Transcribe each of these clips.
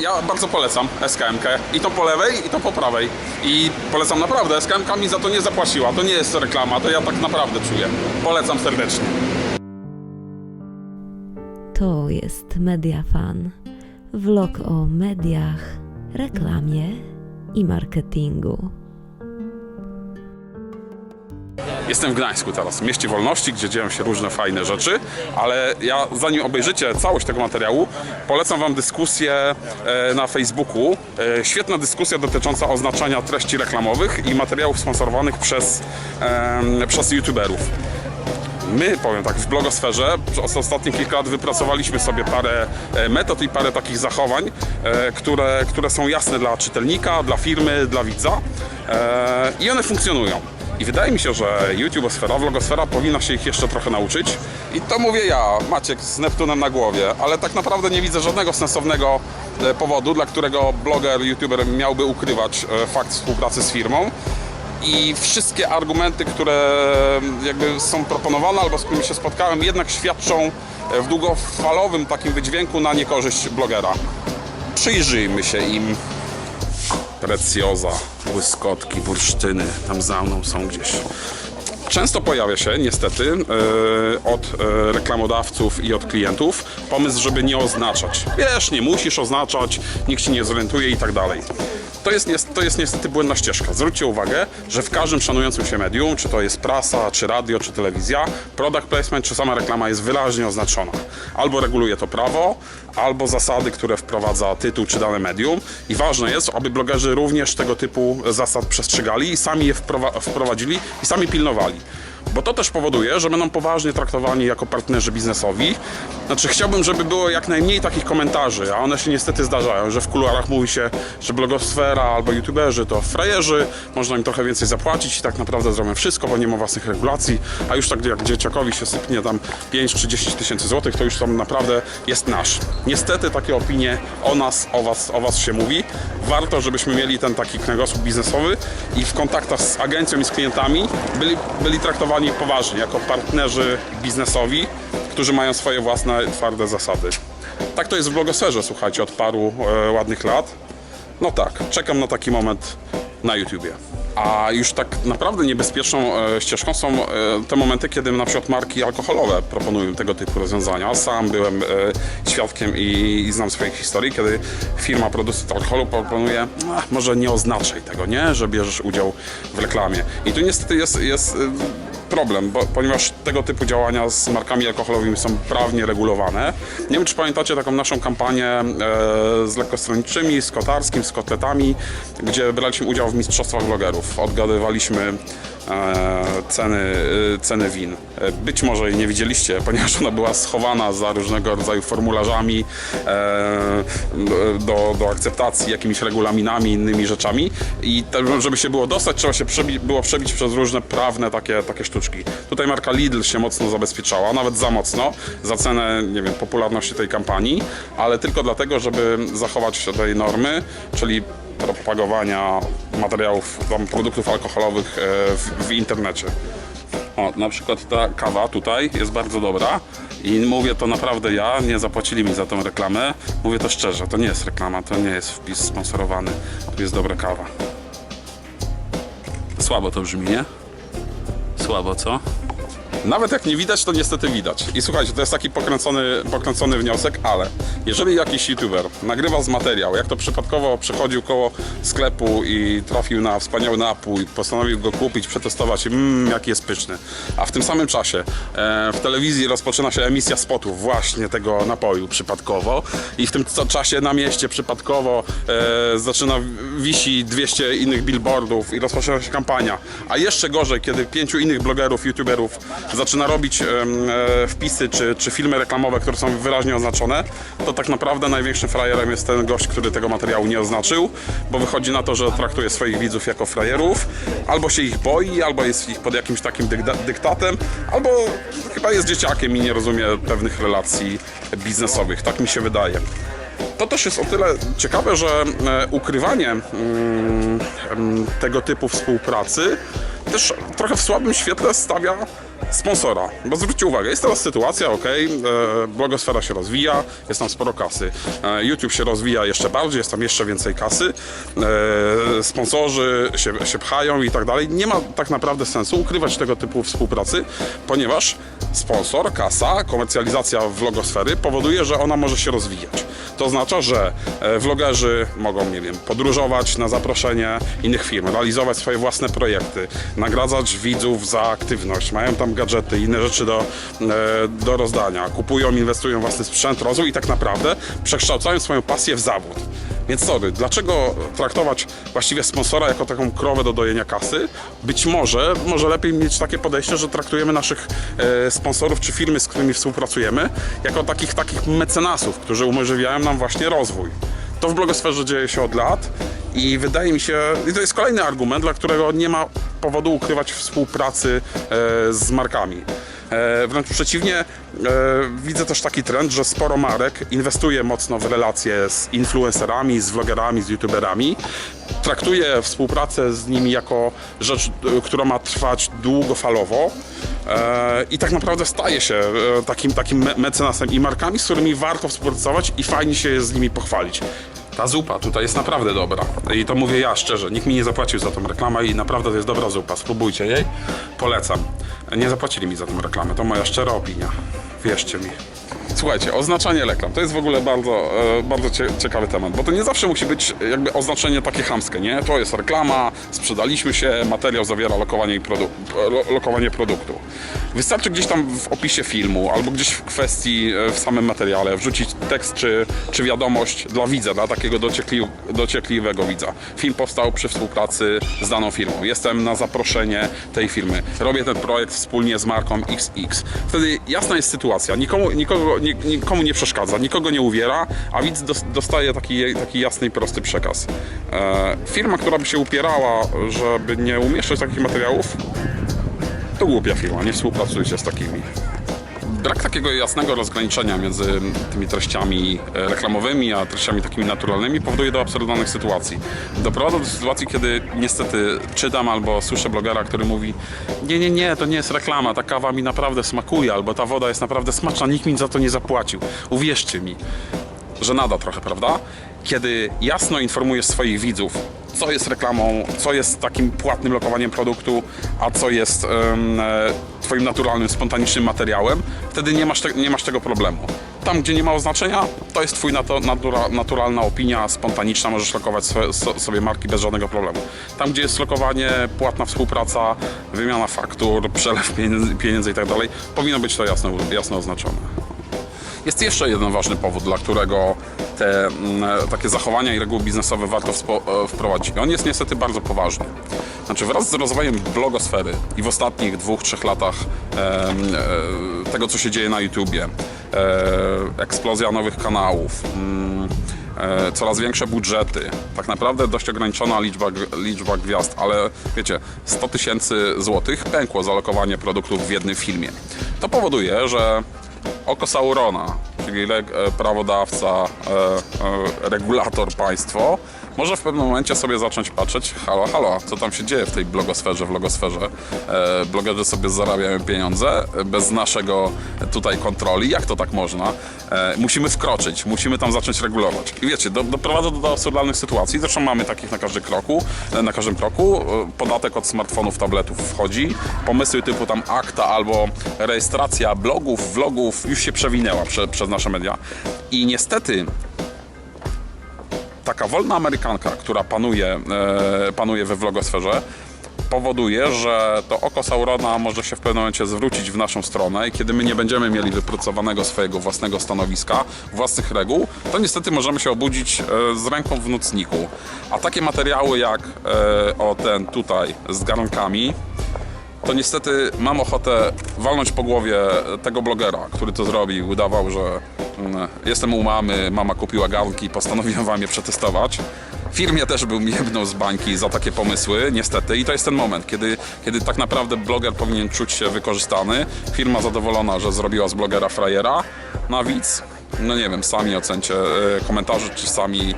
ja bardzo polecam SKMK i to po lewej i to po prawej. I polecam naprawdę, SKMK mi za to nie zapłaciła, to nie jest reklama, to ja tak naprawdę czuję. Polecam serdecznie. To jest Mediafan. Vlog o mediach, reklamie i marketingu. Jestem w Gdańsku teraz, w mieście wolności, gdzie dzieją się różne fajne rzeczy, ale ja zanim obejrzycie całość tego materiału, polecam Wam dyskusję e, na Facebooku. E, Świetna dyskusja dotycząca oznaczania treści reklamowych i materiałów sponsorowanych przez, przez youtuberów. My, powiem tak, w blogosferze przez ostatnie kilka lat wypracowaliśmy sobie parę e, metod i parę takich zachowań, które, które są jasne dla czytelnika, dla firmy, dla widza i one funkcjonują. I wydaje mi się, że YouTubeosfera, vlogosfera powinna się ich jeszcze trochę nauczyć. I to mówię ja, Maciek z Neptunem na głowie, ale tak naprawdę nie widzę żadnego sensownego e, powodu, dla którego bloger, YouTuber miałby ukrywać e, fakt współpracy z firmą i wszystkie argumenty, które jakby są proponowane albo z którymi się spotkałem, jednak świadczą w długofalowym takim wydźwięku na niekorzyść blogera. Przyjrzyjmy się im. Precjoza, błyskotki, bursztyny tam za mną są gdzieś. Często pojawia się niestety e, od e, reklamodawców i od klientów pomysł, żeby nie oznaczać. Wiesz, nie musisz oznaczać, nikt ci nie zorientuje i tak dalej. To jest, to jest niestety błędna ścieżka. Zwróćcie uwagę, że w każdym szanującym się medium, czy to jest prasa, czy radio, czy telewizja, product placement, czy sama reklama jest wyraźnie oznaczona. Albo reguluje to prawo, albo zasady, które wprowadza tytuł czy dane medium. I ważne jest, aby blogerzy również tego typu zasad przestrzegali i sami je wprowa- wprowadzili i sami pilnowali. Bo to też powoduje, że będą poważnie traktowani jako partnerzy biznesowi. Znaczy, chciałbym, żeby było jak najmniej takich komentarzy, a one się niestety zdarzają, że w kuluarach mówi się, że blogosfera albo youtuberzy to frajerzy, można im trochę więcej zapłacić i tak naprawdę zrobią wszystko, bo nie ma własnych regulacji, a już tak jak dzieciakowi się sypnie tam 5 czy 10 tysięcy złotych, to już tam naprawdę jest nasz. Niestety takie opinie o nas, o was, o was się mówi. Warto, żebyśmy mieli ten taki kręgosłup biznesowy i w kontaktach z agencją i z klientami byli, byli traktowani poważnie, jako partnerzy biznesowi, którzy mają swoje własne twarde zasady. Tak to jest w blogosferze, słuchajcie, od paru e, ładnych lat. No tak, czekam na taki moment na YouTubie. A już tak naprawdę niebezpieczną e, ścieżką są e, te momenty, kiedy na przykład marki alkoholowe proponują tego typu rozwiązania. Sam byłem e, świadkiem i, i znam swoje historii, kiedy firma producent alkoholu proponuje, "A, może nie oznaczaj tego, nie, że bierzesz udział w reklamie. I tu niestety jest, jest e, problem, bo, ponieważ tego typu działania z markami alkoholowymi są prawnie regulowane. Nie wiem, czy pamiętacie taką naszą kampanię e, z lekkostroniczymi, z kotarskim, z kotletami, gdzie braliśmy udział w mistrzostwach vlogerów. Odgadywaliśmy ceny, e, ceny win. E, Być może jej nie widzieliście, ponieważ ona była schowana za różnego rodzaju formularzami e, do, do akceptacji, jakimiś regulaminami, innymi rzeczami i żeby się było dostać, trzeba się było przebić przez różne prawne takie, takie sztuczki. Tutaj marka Lidl się mocno zabezpieczała, nawet za mocno, za cenę, nie wiem, popularności tej kampanii, ale tylko dlatego, żeby zachować tej normy, czyli propagowania materiałów, produktów alkoholowych e, w, w internecie. O, na przykład ta kawa tutaj jest bardzo dobra i mówię to naprawdę ja, nie zapłacili mi za tą reklamę. Mówię to szczerze, to nie jest reklama, to nie jest wpis sponsorowany, tu jest dobra kawa. Słabo to brzmi, nie? Słabo, co? Nawet jak nie widać, to niestety widać. I słuchajcie, to jest taki pokręcony, pokręcony wniosek, ale jeżeli jakiś youtuber nagrywa z materiał, jak to przypadkowo przechodził koło sklepu i trafił na wspaniały napój, postanowił go kupić, przetestować, mmm, jaki jest pyszny. A w tym samym czasie e, w telewizji rozpoczyna się emisja spotów właśnie tego napoju przypadkowo i w tym czasie na mieście przypadkowo e, zaczyna wisi 200 innych billboardów i rozpoczyna się kampania. A jeszcze gorzej, kiedy pięciu innych blogerów, youtuberów zaczyna robić e, wpisy czy, czy filmy reklamowe, które są wyraźnie oznaczone, to tak naprawdę największym frajerem jest ten gość, który tego materiału nie oznaczył, bo wychodzi na to, że traktuje swoich widzów jako frajerów, albo się ich boi, albo jest ich pod jakimś takim dykta- dyktatem, albo chyba jest dzieciakiem i nie rozumie pewnych relacji biznesowych. Tak mi się wydaje. To też jest o tyle ciekawe, że e, ukrywanie mm, em, tego typu współpracy też trochę w słabym świetle stawia sponsora. Bo zwróćcie uwagę, jest teraz sytuacja, ok, e, blogosfera się rozwija, jest tam sporo kasy. E, YouTube się rozwija jeszcze bardziej, jest tam jeszcze więcej kasy. E, sponsorzy się, się pchają i tak dalej. Nie ma tak naprawdę sensu ukrywać tego typu współpracy, ponieważ sponsor, kasa, komercjalizacja vlogosfery powoduje, że ona może się rozwijać. To oznacza, że e, vlogerzy mogą, nie wiem, podróżować na zaproszenie innych firm, realizować swoje własne projekty, nagradzać widzów za aktywność, mają tam gadżety, inne rzeczy do, e, do rozdania, kupują, inwestują własny sprzęt, rozwój i tak naprawdę przekształcają swoją pasję w zawód. Więc sorry, dlaczego traktować właściwie sponsora jako taką krowę do dojenia kasy? Być może, może lepiej mieć takie podejście, że traktujemy naszych e, sponsorów czy firmy, z którymi współpracujemy, jako takich takich mecenasów, którzy umożliwiają nam właśnie rozwój. To w blogosferze dzieje się od lat i wydaje mi się, i to jest kolejny argument, dla którego nie ma powodu ukrywać współpracy e, z markami. E, Wręcz przeciwnie, e, widzę też taki trend, że sporo marek inwestuje mocno w relacje z influencerami, z vlogerami, z youtuberami. Traktuje współpracę z nimi jako rzecz, e, która ma trwać długofalowo i tak naprawdę staje się takim, takim me- mecenasem i markami, z którymi warto współpracować i fajnie się z nimi pochwalić. Ta zupa tutaj jest naprawdę dobra. I to mówię ja szczerze. Nikt mi nie zapłacił za tą reklamę i naprawdę to jest dobra zupa. Spróbujcie jej. Polecam. Nie zapłacili mi za tą reklamę. To moja szczera opinia. Wierzcie mi. Słuchajcie, oznaczanie reklam to jest w ogóle bardzo, e, bardzo cie, ciekawy temat, bo to nie zawsze musi być jakby oznaczenie takie chamskie, nie? To jest reklama, sprzedaliśmy się, materiał zawiera lokowanie, produ- lo, lokowanie produktu. Wystarczy gdzieś tam w opisie filmu albo gdzieś w kwestii e, w samym materiale wrzucić tekst czy, czy wiadomość dla widza, dla takiego dociekli, dociekliwego widza. Film powstał przy współpracy z daną firmą. Jestem na zaproszenie tej firmy. Robię ten projekt wspólnie z marką XX. Wtedy jasna jest sytuacja. Nikomu, nikogo, ni- nikomu nie przeszkadza, nikogo nie uwiera, a widz dos- dostaje taki, taki jasny i prosty przekaz. E, firma, która by się upierała, żeby nie umieszczać takich materiałów, to głupia firma, nie współpracujcie z takimi. Brak takiego jasnego rozgraniczenia między tymi treściami e, reklamowymi, a treściami takimi naturalnymi powoduje do absurdalnych sytuacji. Doprowadza do sytuacji, kiedy niestety czytam albo słyszę blogera, który mówi nie, nie, nie, to nie jest reklama, ta kawa mi naprawdę smakuje, albo ta woda jest naprawdę smaczna, nikt mi za to nie zapłacił. Uwierzcie mi, że nada trochę, prawda? Kiedy jasno informujesz swoich widzów, co jest reklamą, co jest takim płatnym lokowaniem produktu, a co jest e, twoim naturalnym, spontanicznym materiałem, wtedy nie masz, te, nie masz tego problemu. Tam, gdzie nie ma oznaczenia, to jest twój natura, naturalna opinia, spontaniczna, możesz lokować sobie marki bez żadnego problemu. Tam, gdzie jest lokowanie, płatna współpraca, wymiana faktur, przelew pieniędzy, pieniędzy i tak powinno być to jasno, jasno oznaczone. Jest jeszcze jeden ważny powód, dla którego te mm, takie zachowania i reguły biznesowe warto e, wprowadzić. On jest niestety bardzo poważny. Znaczy wraz z rozwojem blogosfery i w ostatnich dwóch, trzech latach e, tego, co się dzieje na YouTubie, e, eksplozja nowych kanałów, mm, coraz większe budżety, tak naprawdę dość ograniczona liczba, liczba gwiazd, ale wiecie, 100 tysięcy złotych pękło za lokowanie produktów w jednym filmie. To powoduje, że oko Saurona, czyli e, prawodawca, e, e, regulator państwo, może w pewnym momencie sobie zacząć patrzeć, halo, halo, co tam się dzieje w tej blogosferze, w logosferze. E, blogerzy sobie zarabiają pieniądze bez naszego tutaj kontroli. Jak to tak można? E, musimy wkroczyć, musimy tam zacząć regulować. I wiecie, do, doprowadza to do absurdalnych sytuacji. Zresztą mamy takich na każdym kroku, e, na każdym kroku. E, Podatek od smartfonów, tabletów wchodzi. Pomysły typu tam akta albo rejestracja blogów, vlogów już się przewinęła prze, przez nasze media. I niestety taka wolna Amerykanka, która panuje, e, panuje we vlogosferze, powoduje, że to oko Saurona może się w pewnym momencie zwrócić w naszą stronę i kiedy my nie będziemy mieli wypracowanego swojego własnego stanowiska, własnych reguł, to niestety możemy się obudzić e, z ręką w nocniku. A takie materiały jak e, o ten tutaj z garnkami, to niestety mam ochotę walnąć po głowie tego blogera, który to zrobił. Udawał, że mm, jestem u mamy, mama kupiła garnki, postanowiłem wam je przetestować. Firmie też był mi jebnął z bańki za takie pomysły, niestety. I to jest ten moment, kiedy, kiedy tak naprawdę bloger powinien czuć się wykorzystany. Firma zadowolona, że zrobiła z blogera frajera. No a widz no nie wiem, sami ocencie e, komentarze, czy sami e,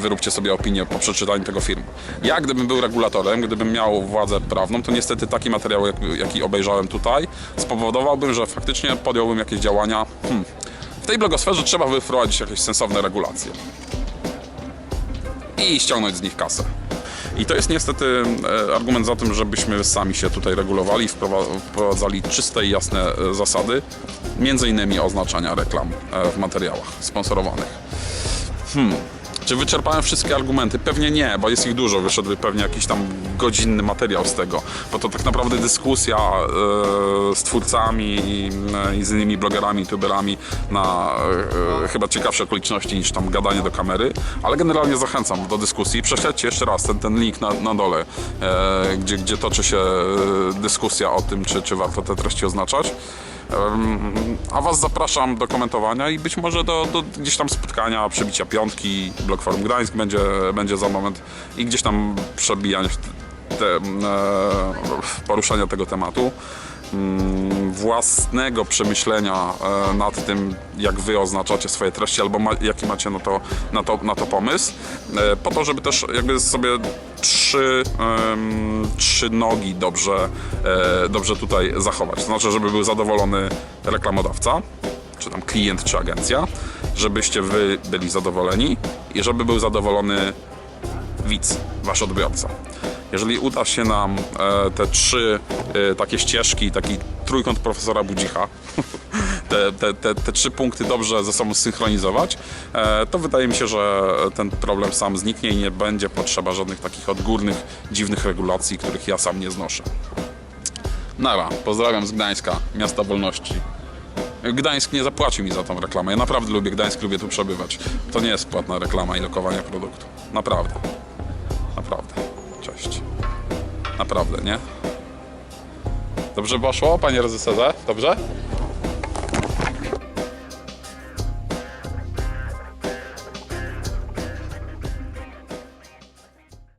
wyróbcie sobie opinię po przeczytaniu tego filmu. Ja gdybym był regulatorem, gdybym miał władzę prawną, to niestety taki materiał, jak, jaki obejrzałem tutaj, spowodowałbym, że faktycznie podjąłbym jakieś działania. Hmm. W tej blogosferze trzeba wyprowadzić jakieś sensowne regulacje i ściągnąć z nich kasę. I to jest niestety e, argument za tym, żebyśmy sami się tutaj regulowali wprowadzali czyste i jasne e, zasady, między innymi oznaczania reklam e, w materiałach sponsorowanych. Hmm. Czy wyczerpałem wszystkie argumenty? Pewnie nie, bo jest ich dużo. Wyszedłby pewnie jakiś tam godzinny materiał z tego. Bo to tak naprawdę dyskusja e, z twórcami i, e, i z innymi blogerami, youtuberami na e, chyba ciekawsze okoliczności niż tam gadanie do kamery. Ale generalnie zachęcam do dyskusji. Prześledźcie jeszcze raz ten, ten link na, na dole, e, gdzie, gdzie toczy się e, dyskusja o tym, czy, czy warto te treści oznaczać. A Was zapraszam do komentowania i być może do, do gdzieś tam spotkania, przebicia piątki. Blok Forum Gdańsk będzie, będzie za moment i gdzieś tam przebijania te, e, poruszania tego tematu. Mm, Własnego przemyślenia e, nad tym, jak Wy oznaczacie swoje treści, albo ma, jaki macie na to, na, to, na to pomysł, e, po to, żeby też jakby sobie trzy, trzy nogi dobrze, e, dobrze tutaj zachować. To znaczy, żeby był zadowolony reklamodawca, czy tam klient, czy agencja, żebyście Wy byli zadowoleni i żeby był zadowolony widz, wasz odbiorca. Jeżeli uda się nam e, te trzy e, takie ścieżki, taki trójkąt profesora Budzicha, te, te, te, te trzy punkty dobrze ze sobą synchronizować, e, to wydaje mi się, że ten problem sam zniknie i nie będzie potrzeba żadnych takich odgórnych, dziwnych regulacji, których ja sam nie znoszę. Nara, pozdrawiam z Gdańska, miasta wolności. Gdańsk nie zapłaci mi za tą reklamę. Ja naprawdę lubię Gdańsk, lubię tu przebywać. To nie jest płatna reklama i lokowanie produktu. Naprawdę. Naprawdę, nie? Dobrze poszło, panie rezyserze? Dobrze?